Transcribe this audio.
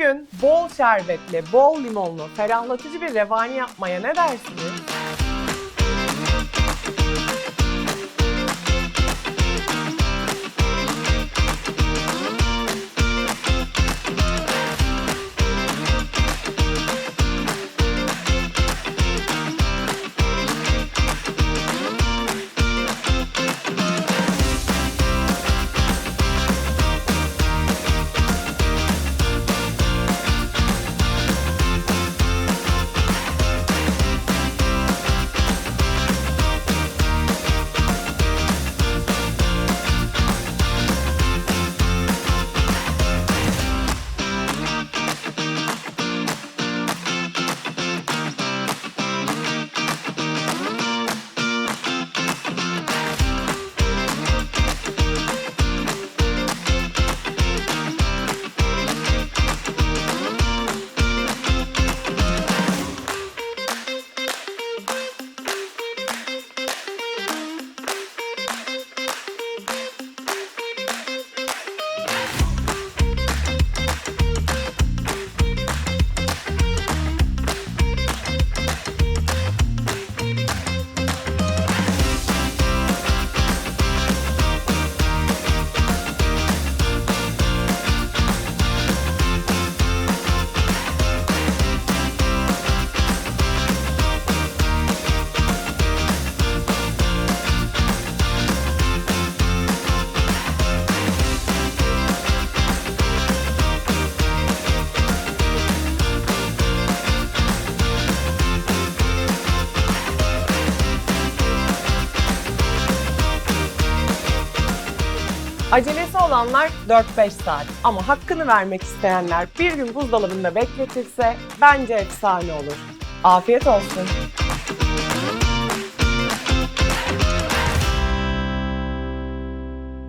Bugün bol şerbetli, bol limonlu, ferahlatıcı bir revani yapmaya ne dersiniz? Acelesi olanlar 4-5 saat ama hakkını vermek isteyenler bir gün buzdolabında bekletirse bence efsane olur. Afiyet olsun.